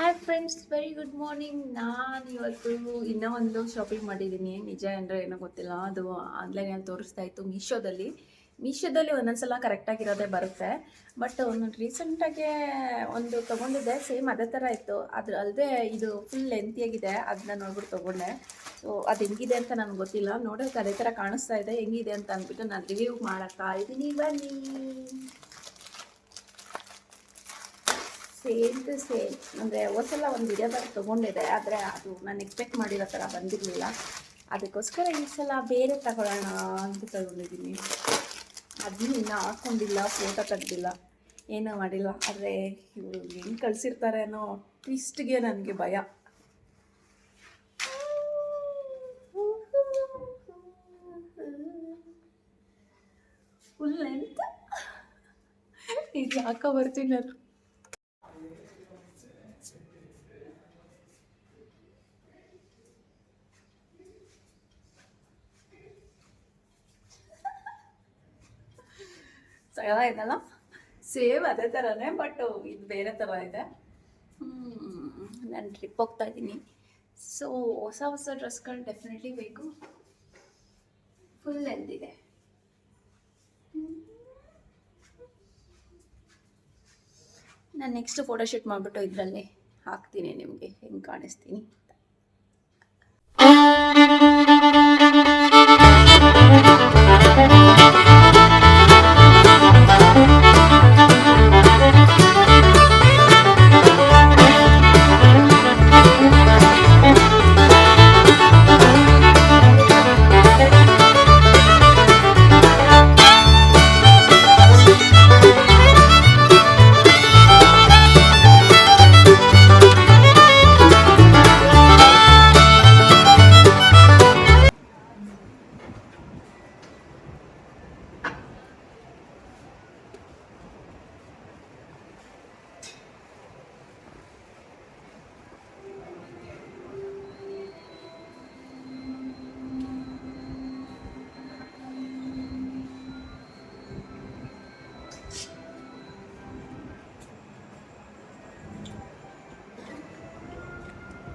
Hi friends very good morning ನಾನು ಇವತ್ತು ಇನ್ನೂ ಒಂದು ಶಾಪಿಂಗ್ ಮಾಡಿದ್ದೀನಿ ನಿಜ ಅಂದರೆ ಏನೋ ಗೊತ್ತಿಲ್ಲ. ಅದು ಆನ್ಲೈನಲ್ಲಿ ತೋರಿಸ್ತಾ ಇತ್ತು ಮೀಶೋದಲ್ಲಿ ಮೀಶೋದಲ್ಲಿ ಒಂದೊಂದ್ಸಲ ಕರೆಕ್ಟಾಗಿರೋದೇ ಬರುತ್ತೆ. ಬಟ್ ಒಂದು ರೀಸೆಂಟಾಗಿ ಒಂದು ತೊಗೊಂಡಿದ್ದೆ ಸೇಮ್ ಅದೇ ಥರ ಇತ್ತು. ಅದ್ರ ಅಲ್ಲದೆ ಇದು ಫುಲ್ ಲೆಂತಿಯಾಗಿದೆ ಅದನ್ನ ನೋಡ್ಬಿಟ್ಟು ತೊಗೊಂಡೆ. ಸೊ ಅದು ಹೆಂಗಿದೆ ಅಂತ ನನಗೆ ಗೊತ್ತಿಲ್ಲ. ನೋಡೋಕೆ ಅದೇ ಥರ ಕಾಣಿಸ್ತಾ ಇದೆ. ಹೆಂಗಿದೆ ಅಂತ ಅಂದ್ಬಿಟ್ಟು ನಾನು ರಿವ್ಯೂ ಮಾಡೋಕ್ಕಾಗಿದ್ದೀನಿ ಬನ್ನಿ. ಸೇಮ್ ಟು ಸೇಮ್ ಅಂದರೆ ಒಂದ್ಸಲ ಒಂದು ವಿಡಿಯೋದಾಗ ತೊಗೊಂಡಿದೆ, ಆದರೆ ಅದು ನಾನು ಎಕ್ಸ್ಪೆಕ್ಟ್ ಮಾಡಿರೋ ಥರ ಬಂದಿರಲಿಲ್ಲ. ಅದಕ್ಕೋಸ್ಕರ ಈ ಸಲ ಬೇರೆ ತಗೊಳ್ಳೋಣ ಅಂತ ತಗೊಂಡಿದ್ದೀನಿ. ಅದನ್ನು ಇನ್ನೂ ಹಾಕ್ಕೊಂಡಿಲ್ಲ ಫೋಟೋ ತೆಗ್ದಿಲ್ಲ. ಏನೂ ಮಾಡಿಲ್ಲ. ಆದರೆ ಇವರು ಹೆಂಗೆ ಕಳಿಸಿರ್ತಾರೆ ಅನ್ನೋ ಟ್ವಿಸ್ಟ್ಗೆ ನನಗೆ ಭಯ. ಫುಲ್ ಎಂತ ಇದು ಹಾಕೋ ಬರ್ತೀನಿ ನಾನು ಸಗದಾಯ್ತಲ್ಲ ಸೇಮ್ ಅದೇ ಥರನೇ ಬಟ್ ಇದು ಬೇರೆ ಥರ ಇದೆ. ನಾನು ಟ್ರಿಪ್ ಹೋಗ್ತಾ ಇದ್ದೀನಿ. ಸೊ ಹೊಸ ಹೊಸ ಡ್ರೆಸ್ಗಳು ಡೆಫಿನೆಟ್ಲಿ ಬೇಕು. ಫುಲ್ ಎಂದಿದೆ ನಾನು ನೆಕ್ಸ್ಟ್ ಫೋಟೋಶೂಟ್ ಮಾಡಿಬಿಟ್ಟು ಇದರಲ್ಲಿ ಹಾಕ್ತೀನಿ ನಿಮಗೆ, ಹೆಂಗೆ ಕಾಣಿಸ್ತೀನಿ